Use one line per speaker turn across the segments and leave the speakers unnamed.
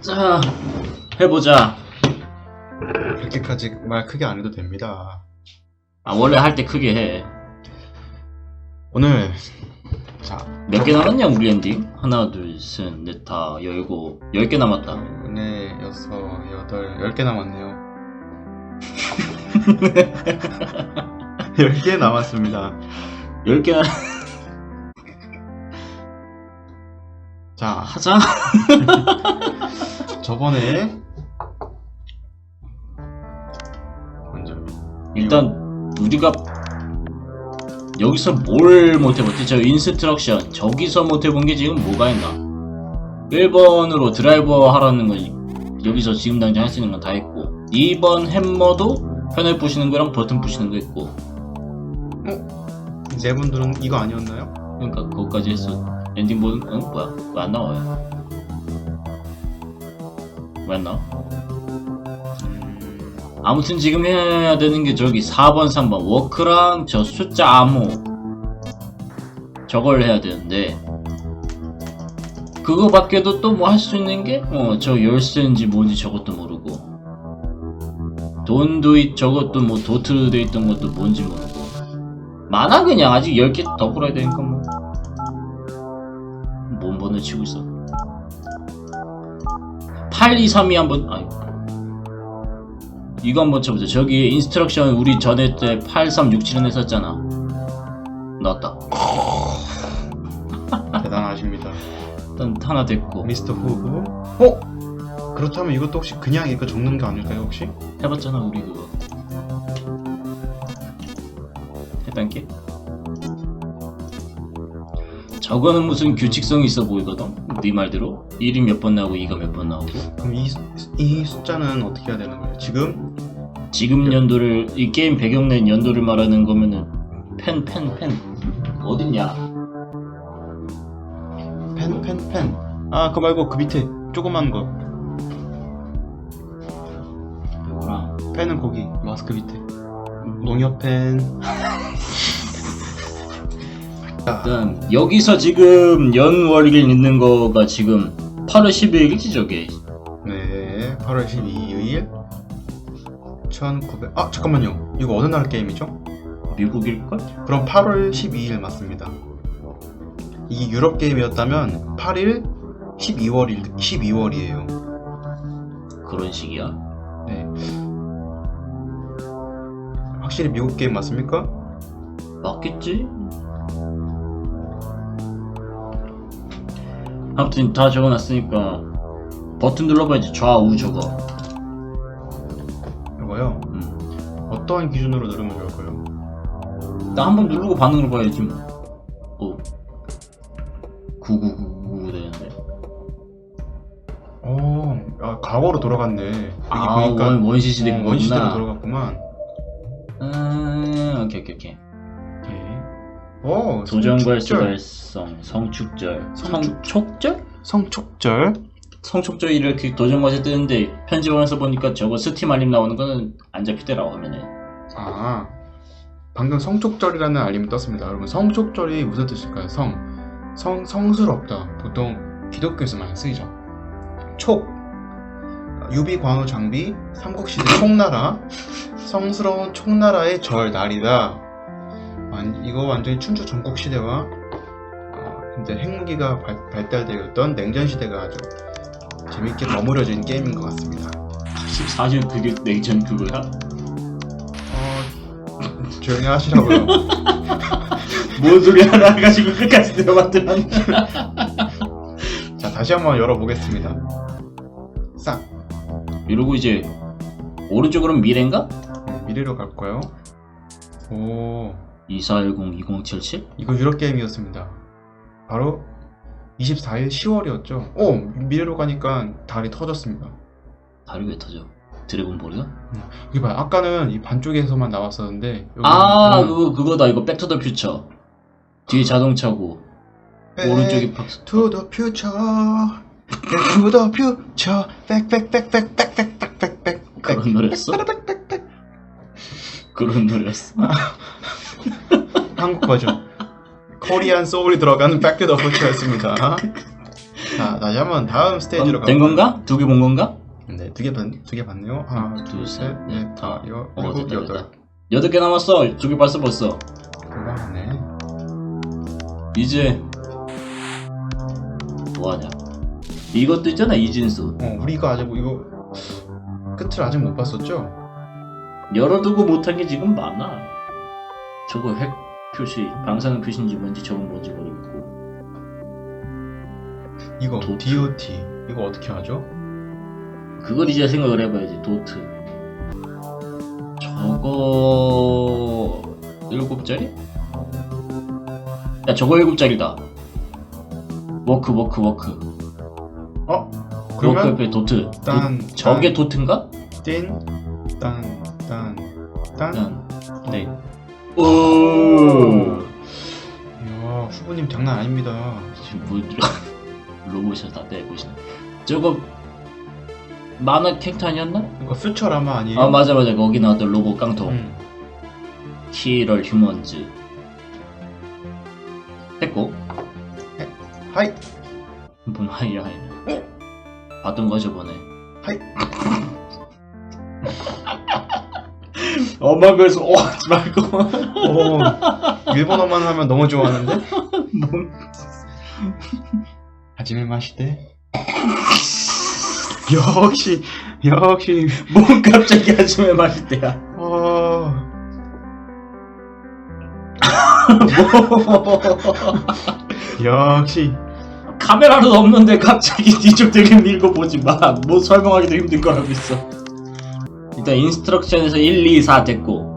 자, 해보자.
그렇게까지 말 크게 안 해도 됩니다.
아, 원래 할 때 크게 해.
오늘 자
몇 개 남았냐, 우리 엔딩? 하나, 둘, 셋, 넷, 다, 열고, 열 개 남았다.
네 여섯 여덟 열 개 남았네요. 열 개 남았습니다.
열 개
자
하자.
저번에 먼저
일단, 우리가, 여기서 뭘 못해봤지? 저 인스트럭션. 저기서 못해본 게 지금 뭐가 있나? 1번으로 드라이버 하라는 건, 여기서 지금 당장 할 수 있는 건 다 했고, 2번 햄머도 패널 부시는 거랑 버튼 부시는 거 했고,
네 분들은 이거 아니었나요?
그러니까 그거까지 했어. 엔딩 보는 응? 뭐야? 왜 안 나와요? 왜 안 나와? 아무튼 지금 해야 되는 게 저기 4번, 3번. 워크랑 저 숫자 암호. 저걸 해야 되는데. 그거 밖에도 또 뭐 할 수 있는 게? 어 저 열쇠인지 뭔지 저것도 모르고. 돈도 있 저것도 뭐 도트 돼 있던 것도 뭔지 모르고. 많아 그냥. 아직 10개 더 풀어야 되니까 뭐 몸번을 치고 있어. 8, 2, 3이 한번 아이 이거 한번 쳐보자. 저기 인스트럭션 우리 전에 때 8, 3, 6, 7은 했었잖아. 나왔다.
대단하십니다.
일단 하나 됐고.
미스터 후브. 어? 그렇다면 이것도 혹시 그냥 이거 적는 게 아닐까요 혹시?
해봤잖아 우리 그거. 게 저거는 무슨 규칙성이 있어 보이거든 네 말대로 1이 몇 번 나오고 2가 몇 번 나오고
그럼 이, 이 숫자는 어떻게 해야 되는 거예요? 지금
지금 연도를 이 게임 배경 낸 연도를 말하는 거면은 펜 펜 펜 어딨냐
펜 펜 펜. 아 그거 말고 그 밑에 조그만 거.
뭐라
펜은 거기 마스크 밑에. 농협 펜.
일단 여기서 지금 연월일 있는 거가 지금 8월 12일이지 저게
네, 8월 12일 1900. 아 잠깐만요. 이거 어느 날 게임이죠?
미국일걸?
그럼 8월 12일 맞습니다. 이게 유럽 게임이었다면 8일 12월일 12월이에요.
그런 식이야
네. 확실히 미국 게임 맞습니까?
맞겠지? 아무튼 다 적어놨으니까 버튼 눌러봐야지 좌우 저거
이거요.
음.
어떠한 기준으로 누르면 좋을까요?
나 한번 누르고 반응을 봐야지 뭐 어. 9999 되는데
어, 아, 과거로 돌아갔네. 여기
아
보니까
원, 원시시 된
어, 원시대로
거구나
돌아갔구만.
음, 오케이 오케이 오케이
오케이. 오,
도전괄수
성축절.
성촉절? 성촉절 이렇게 도전과제 뜨는데 편집하면서 보니까 저거 스팀 알림 나오는 거는 안 잡히더라고 화면에
아, 방금 성축절이라는 알림이 떴습니다. 여러분, 성축절이 무슨 뜻일까요? 성, 성, 성스럽다. 보통 기독교에서 많이 쓰이죠. 촉, 유비, 관우, 장비, 삼국시대 총나라, 성스러운 총나라의 절 날이다. 완- 이거 완전히 춘추 전국 시대와 어, 이제 핵무기가 발, 발달되어 있던 냉전 시대가 아주 재밌게 버무려진 게임인 것 같습니다.
14년 그게 냉전 그거야?
어, 조용히 하시라고요.
뭔 소리 하나 가지고 끝까지 들어봤더만
자, 다시 한번 열어보겠습니다. 싹.
이러고 이제 오른쪽으로는 미래인가?
네, 미래로 갈 거예요. 오,
2410-2077?
이거 유럽 게임이었습니다. 바로 24일 10월이었죠. 오, 미래로 가니까 달이 터졌습니다.
다리 왜 터져? 드래곤볼이야?
여기 봐요. 아까는 이 반쪽에서만 나왔었는데
아
음,
그거 그거다 이거 백투더 퓨처 뒤에 자동차고
back
오른쪽이 박스
back back back back back.
그런 노래였어? 그런 노래였어?
한국 버전. 코리안 소울이 들어가는 백투 더 퓨처였습니다. 자, 다시 한번 다음 스테이지로
어, 된? 건가? 두 개 본 건가?
네, 두 개 봤, 두개 봤네요. 하나, 둘, 셋, 넷, 다, 여,
어,
일곱, 여덟.
여덟 개 남았어. 두 개 봤어 벌써.
그만하네.
이제 뭐하냐? 이것도 있잖아 이진수.
어, 우리 이거 아직 이거 끝을 아직 못 봤었죠?
열어두고 못한 게 지금 많아. 저거 핵 표시, 방사능 표시인지 뭔지 저건 뭔지 모르겠고.
이거
도트.
DOT 이거 어떻게 하죠?
그걸 이제 생각을 해봐야지. 도트. 저거 일곱짜리? 야 저거 일곱짜리다. 워크 워크 워크.
어?
워크
그러면
옆에 도트. 도-
딴,
저게 도트인가?
띵, 딴, 딴, 딴.
난 네. 오.
이야, 후보님 장난 아닙니다.
지금 뭐 로봇에서 다 떼보시네. 저거 만화 캐릭터 아니었나?
이거 퓨처 라마 아니에요?
아 맞아 맞아 거기 나왔던 로봇 깡통
음.
키럴 휴먼즈 됐고
하이,
뭔 하이야 하이 봤던 거 저번에
하이.
엄마 그래서 어 하지 말고
오, 일본어만 하면 너무 좋아하는데?
뭔
하지메 마시대. 역시, 역시,
뭔 갑자기 아줌마 맛있대야
어, 역시.
카메라도 없는데 갑자기 뒤쪽 되게 읽어보지 마 뭐 설명하기도 힘든 거라고 있어 일단 인스트럭션에서 1, 2, 4 됐고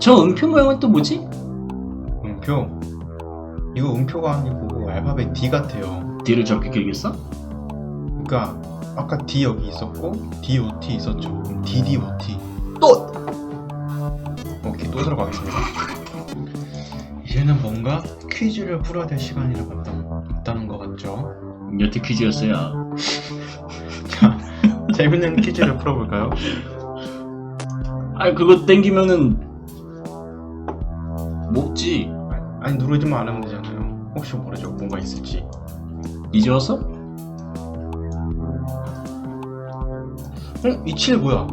저 음표 모양은 또 뭐지?
음표. 이거 음표가 아니고 알파벳 D 같아요.
D를 저렇게 길게 써?
그러니까 아까 D 여기 있었고 DOT 있었죠. 그럼 DDOT. 또. 오케이 또 들어가겠습니다. 이제는 뭔가 퀴즈를 풀어야 될 시간이라고 있다는 것 같죠?
여태 퀴즈였어요
자, 재밌는 퀴즈를 풀어볼까요?
아 그거 땡기면은 먹지
아니 누르지만 않으면 되잖아요. 혹시 모르죠? 뭔가 있을지.
이제 왔어?
어? 이칠 뭐야?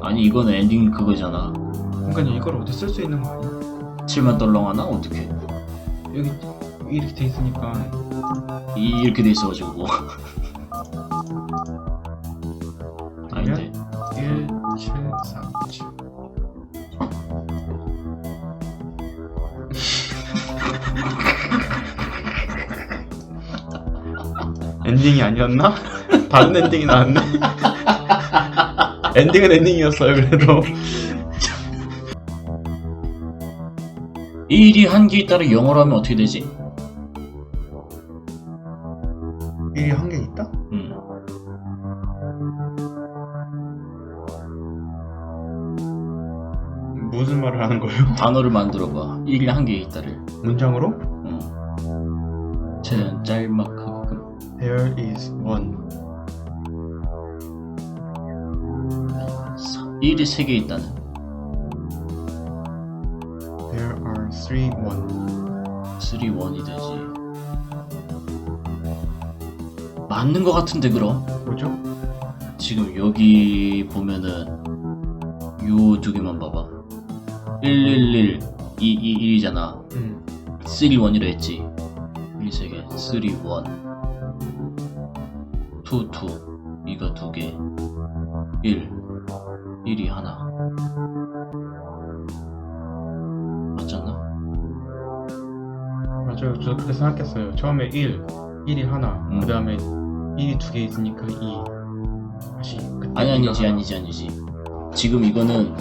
아니 이거는 엔딩 그거잖아
그러니까 이걸 어디 쓸 수 있는 거 아니야?
7만 떨렁하나? 어떻게
여기 이렇게 돼 있으니까
이, 이렇게 돼 있어가지고
엔딩이 아니었나? 다른 엔딩이 나왔네. 엔딩은 엔딩이었어요, 그래도.
1이 한 개에 따라 영어로 하면 어떻게 되지?
1이 한개 있다?
음.
무슨 말을 하는 거예요?
단어를 만들어봐 1이 한 개에 있다를
문장으로?
음. 쟤는 짤막하게끔
There is one.
1이 세 개 있다는
There are three one.
3, 1이 되지 맞는 거 같은데 그럼?
뭐죠?
지금 여기 보면은 요 두 개만 봐봐 111 221이잖아
음.
3, 1이라 했지 1, 3개 3, 1 2, 2 이거 두개 1 1이 하나 맞잖아?
맞아요. 저도 그렇게 생각했어요. 처음에 1, 1이 하나,
음.
그 다음에 1이 두 개 있으니까 2. 다시.
아니 아니지
하나.
아니지 아니지 지금 이거는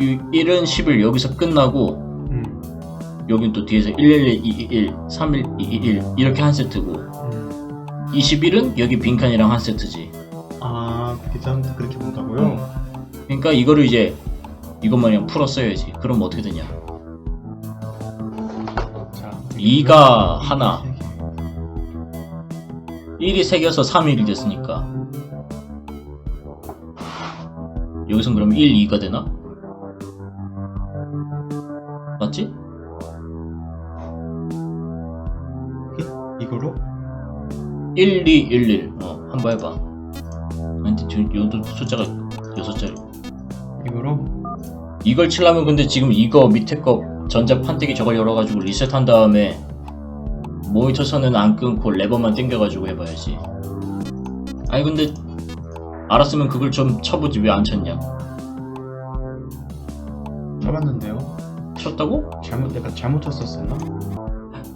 이 1은 10을 여기서 끝나고
음.
여긴 또 뒤에서 111, 221, 31, 221 이렇게 한 세트고
음.
21은 여기 빈칸이랑 한 세트지
아, 그렇게 사람들 그렇게 본다고요?
그러니까 이거를 이제 이것만 그냥 풀어 써야지 그럼 어떻게 되냐
자,
2가 하나
세 개.
1이 3개여서 3, 1이 됐으니까 여기선 그럼 1, 2가 되나? 맞지?
이걸로?
1211. 어, 한번 해봐. 근데 저, 요도 숫자가 6자리.
이거로
이걸 치려면 근데 지금 이거 밑에 거 전자 판때기 저걸 열어가지고 리셋한 다음에 모니터 선은 안 끊고 레버만 당겨가지고 해봐야지. 아니 근데 알았으면 그걸 좀 쳐보지 왜 안 쳤냐?
쳐봤는데요.
쳤다고?
잘못 내가 잘못 쳤었었나?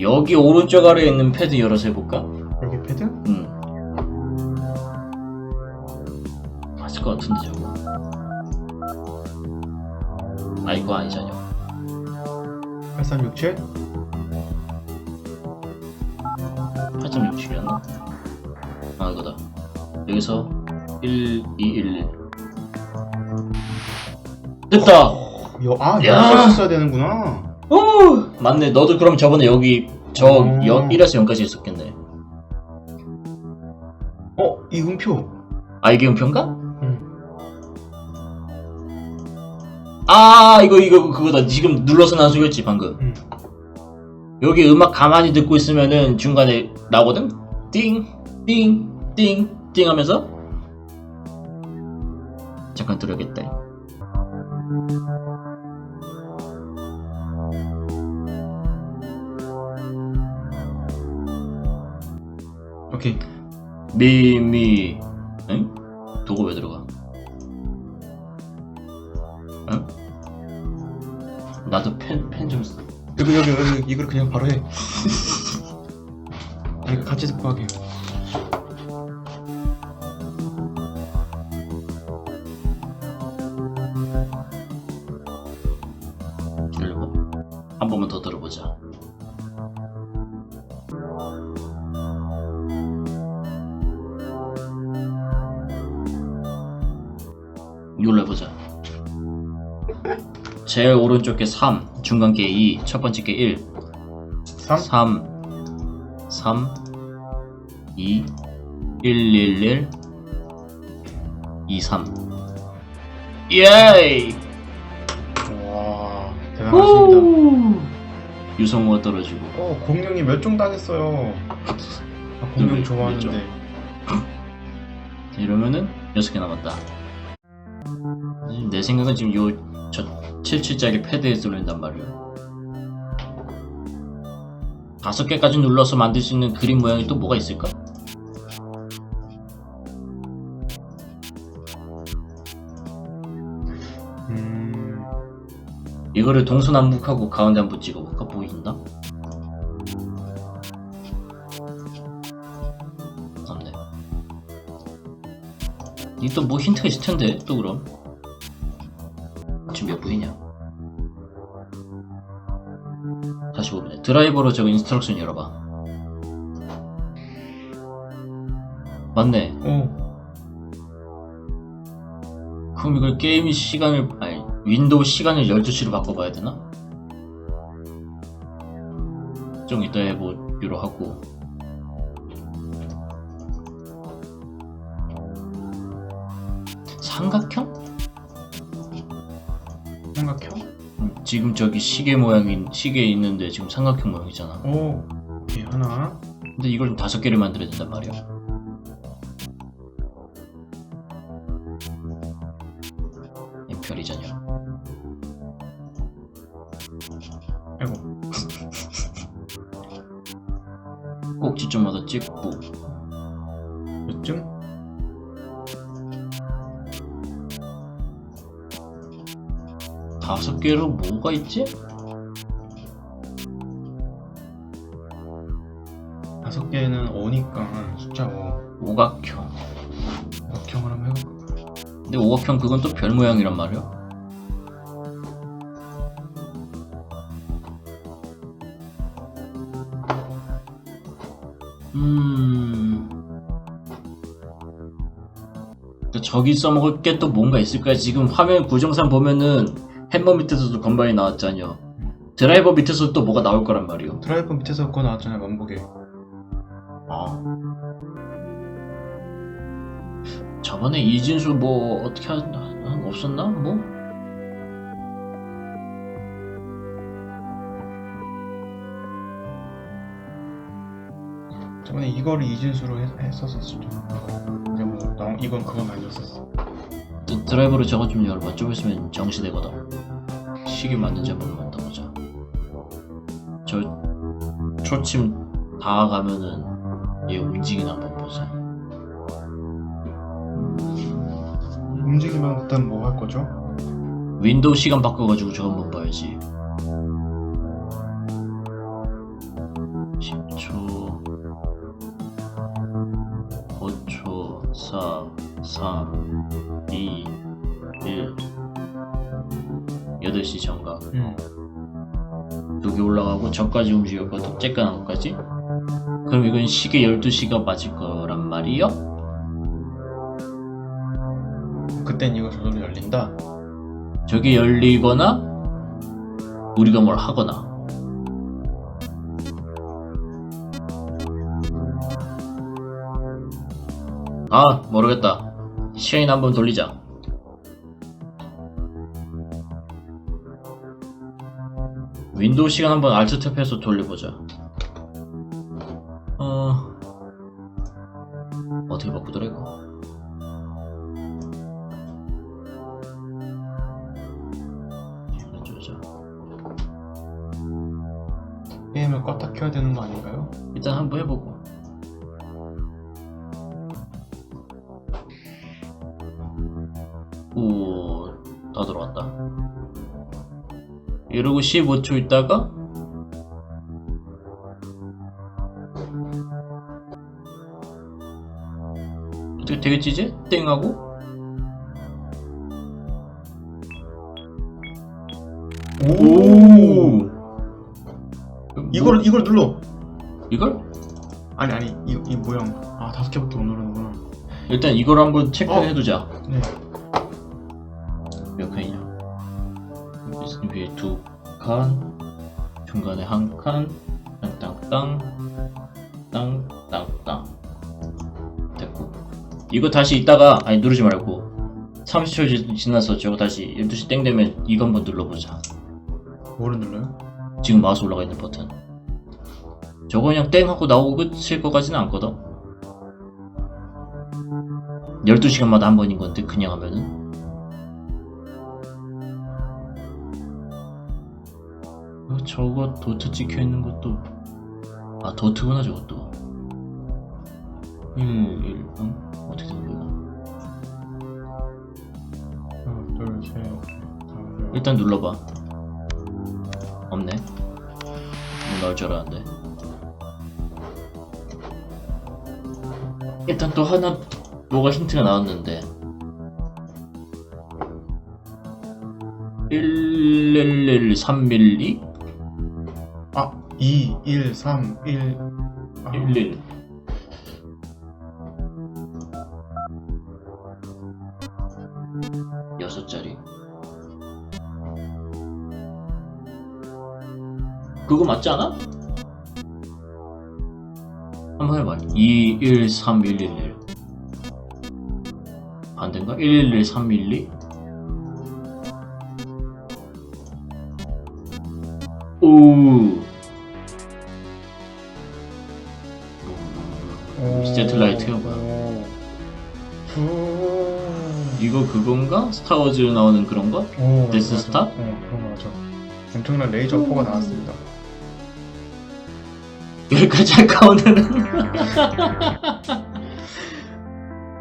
여기 오른쪽 아래에 있는 패드 열어서 해볼까?
여기 패드?
응. 맞을 것 같은데 저거. 아 이거 아니잖아.
8367?
8.67이었나? 아 이거다. 여기서 1211. 됐다.
여, 아
야.
여기 있어야 되는구나.
오 맞네. 너도 그럼 저번에 여기 저
어.
여, 1에서 0까지 했었겠네.
어 이음표.
아 이게 음표인가?
응.
아 이거 이거 그거다. 지금 눌러서 난 소리였지 방금.
응.
여기 음악 가만히 듣고 있으면은 중간에 나오거든? 띵, 띵, 띵, 띵 하면서 잠깐 들어야겠다.
오케이.
미, 미, 응? 도구 왜 들어가? 응? 나도 펜, 펜 좀, 쓰-
여기 여기 여기 이걸 그냥 바로 해. 아니 같이 듣고 하게.
제일 오른쪽 게 3, 중간 게 2, 첫 번째 게 1.
3?
3, 3, 2, 1, 1, 1, 2, 3. 예이!
와 대단하십니다.
유성우가 떨어지고.
어 공룡이 몇종 당했어요. 아, 공룡
몇
좋아하는데.
이러면은 6개 남았다. 내 생각은 지금 요, 저 77짜리 패드에 쏠린단 말이야. 다섯 개까지 눌러서 만들 수 있는 그림 모양이 또 뭐가 있을까?
음.
이거를 동서남북하고 가운데 한번 찍어볼까? 보인다? 없네. 이또뭐 힌트가 있을 텐데, 또 그럼. 드라이버로 저거 인스트럭션 열어봐. 맞네.
어.
그럼 이걸 게임 시간을, 아니, 윈도우 시간을 12시로 바꿔봐야 되나? 좀 이따 해보기로 하고. 삼각형?
삼각형?
음, 지금 저기 시계 모양인, 시계 있는데 지금 삼각형 모양이잖아.
오. 오케이 하나.
근데 이걸 좀 다섯 개를 만들어야 된단 말이야. 다섯 개로 뭐가 있지?
다섯 개는 5니까 숫자 5.
오각형.
오각형을 한번 해볼까?
근데 오각형 그건 또 별 모양이란 말이야. 음. 또 저기 써먹을 게 또 뭔가 있을까? 지금 화면 구정상 보면은 햄버 밑에서도 건반이 나왔잖여. 드라이버 밑에서 또 뭐가 나올 거란 말이오.
드라이버 밑에서 그거 나왔잖아요 만보게.
아. 저번에 이진수 뭐 어떻게 한, 한 없었나? 뭐?
자 저번에 이거를 이진수로 했, 했었었죠. 이제 뭐 나, 이건 그건 아니었었어.
드- 드라이버를 저거 좀 열어봐. 좀 있으면 정시되거든. 시계 맞는지 한번 만나보자. 저 초침 다 가면은 얘 움직이나 한번 보자.
움직이면 일단 뭐 할 거죠?
윈도우 시간 바꿔가지고 저거 한번 봐야지. 10초, 5초, 4, 3, 2, 1. 8시 정각.
응.
여기 올라가고 저까지 움직였거든. 쬐깐한 것까지. 그럼 이건 시계 12시가 맞을 거란 말이요?
그땐 이거 저절로 열린다.
저게 열리거나 우리가 뭘 하거나 아 모르겠다 시간이나 한번 돌리자. 윈도우 시간 한번 알트 탭해서 돌려보자 오다 들어왔다 이러고 15초 있다가 어떻게 되겠지 이제? 땡 하고
오. 이걸
뭐,
이걸 눌러.
이걸?
아니 아니 이, 이 모양. 아 다섯 개밖에 못 누르는구나.
일단 이걸 한번 체크해두자
네.
위에 두 칸, 중간에 한 칸, 땅땅땅, 땅땅땅. 됐고. 이거 다시 이따가, 아니 누르지 말고, 30초 지- 지나서 저거 다시 12시 땡 되면 이거 한번 눌러보자.
뭐를 눌러요?
지금 마우스 올라가 있는 버튼. 저거 그냥 땡 하고 나오고 끝일 것 같지는 않거든. 12시간마다 한 번인 건데, 그냥 하면은. 저거 도트 찍혀 있는 것도 아 도트구나 저것도? 1, 1, 응? 어떻게 된 거야? 일단 눌러봐. 없네. 뭐 나올 줄 알았는데. 일단 또 하나 뭐가 힌트가 나왔는데. 111 3밀리?
아 2, 1, 3, 1. 아,
11 여섯 자리 그거 맞지 않아? 한번 해봐 2, 1, 3, 1, 1, 1 반대인가? 1, 1, 3, 1, 2 오. 세틀라이트요, 뭐야? 이거 그건가? 스타워즈 나오는 그런 거?
오,
데스
맞아.
스타?
어, 그런 거 맞아. 엄청난 레이저 포가 나왔습니다.
여기까지 할까 오늘은?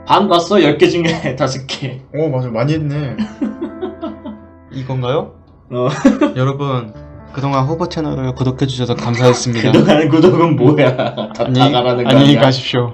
반 봤어? 10개 중에 5개
오, 맞아. 많이 했네. 이건가요?
어.
여러분, 그동안 호버 채널을 구독해주셔서 감사했습니다.
그동안 구독은 뭐야 다
안녕히,
나가라는 거
안녕히
아니야?
가십시오.